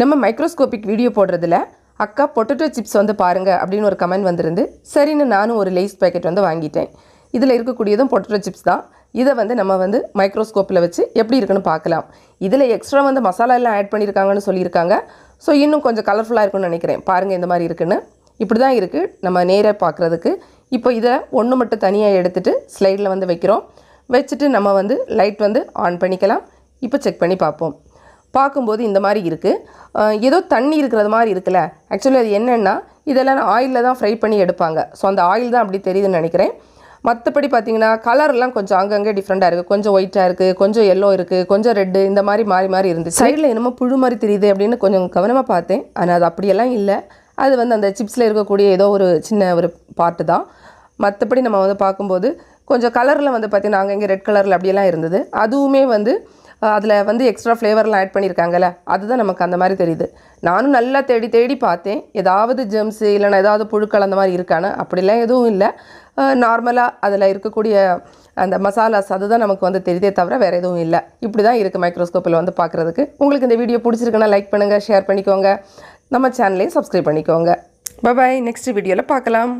நம்ம microscopic video போடுறதுல அக்கா பொட்டேட்டோ சிப்ஸ் வந்து பாருங்க அப்படின்னு ஒரு கமெண்ட் வந்திருந்து சரின்னு நானும் ஒரு லேஸ் பேக்கெட் வந்து வாங்கிட்டேன். இதில் இருக்கக்கூடியதும் பொட்டேட்டோ சிப்ஸ் தான். இதை வந்து நம்ம வந்து மைக்ரோஸ்கோப்பில் வச்சு எப்படி இருக்குன்னு பார்க்கலாம். இதில் எக்ஸ்ட்ரா வந்து மசாலா எல்லாம் ஆட் பண்ணியிருக்காங்கன்னு சொல்லியிருக்காங்க. ஸோ இன்னும் கொஞ்சம் கலர்ஃபுல்லாக இருக்கும்னு நினைக்கிறேன். பாருங்கள் இந்த மாதிரி இருக்குன்னு. இப்படி தான் இருக்குது நம்ம நேராக பார்க்குறதுக்கு. இப்போ இதை ஒன்று மட்டும் தனியாக எடுத்துகிட்டு ஸ்லைடில் வந்து வைக்கிறோம். வச்சுட்டு நம்ம வந்து லைட் வந்து ஆன் பண்ணிக்கலாம். இப்போ செக் பண்ணி பார்ப்போம். பார்க்கும்போது இந்த மாதிரி இருக்குது ஏதோ தண்ணி இருக்கிறது மாதிரி இருக்குல்ல. ஆக்சுவலி அது என்னென்னா இதெல்லாம் ஆயிலில் தான் ஃப்ரை பண்ணி எடுப்பாங்க. ஸோ அந்த ஆயில் தான் அப்படி தெரியுதுன்னு நினைக்கிறேன். மற்றபடி பார்த்தீங்கன்னா கலர்லாம் கொஞ்சம் அங்கங்கே டிஃப்ரெண்ட்டாக இருக்குது கொஞ்சம் ஒயிட்டாக இருக்குது கொஞ்சம் எல்லோ இருக்குது கொஞ்சம் ரெட்டு இந்த மாதிரி மாறி மாறி இருந்துச்சு. சைடில் என்னமோ புழு மாதிரி தெரியுது அப்படின்னு கொஞ்சம் கவனமாக பார்த்தேன். ஆனால் அது அப்படியெல்லாம் இல்லை. அது வந்து அந்த சிப்ஸில் இருக்கக்கூடிய ஏதோ ஒரு சின்ன ஒரு பார்ட்டு தான். மற்றபடி நம்ம வந்து பார்க்கும்போது கொஞ்சம் கலரில் வந்து பார்த்திங்கன்னா அங்கங்கே ரெட் கலரில் அப்படியெல்லாம் இருந்தது. அதுவுமே வந்து அதில் வந்து எக்ஸ்ட்ரா ஃப்ளேவர்லாம் ஆட் பண்ணியிருக்காங்கல்ல அதுதான் நமக்கு அந்த மாதிரி தெரியுது. நானும் நல்லா தேடி தேடி பார்த்தேன். ஏதாவது ஜெம்ஸு இல்லைன்னா ஏதாவது புழுக்கள் அந்த மாதிரி இருக்கான்னு அப்படிலாம் எதுவும் இல்லை. நார்மலாக அதில் இருக்கக்கூடிய அந்த மசாலாஸ் அதுதான் நமக்கு வந்து தெரியுதே தவிர வேறு எதுவும் இல்லை. இப்படி தான் இருக்குது மைக்ரோஸ்கோப்பில் வந்து பார்க்குறதுக்கு உங்களுக்கு இந்த வீடியோ பிடிச்சிருக்குன்னா லைக் பண்ணுங்கள் ஷேர் பண்ணிக்கோங்க. நம்ம சேனலையும் சப்ஸ்கிரைப் பண்ணிக்கோங்க. பாய் நெக்ஸ்ட் வீடியோவில் பார்க்கலாம்.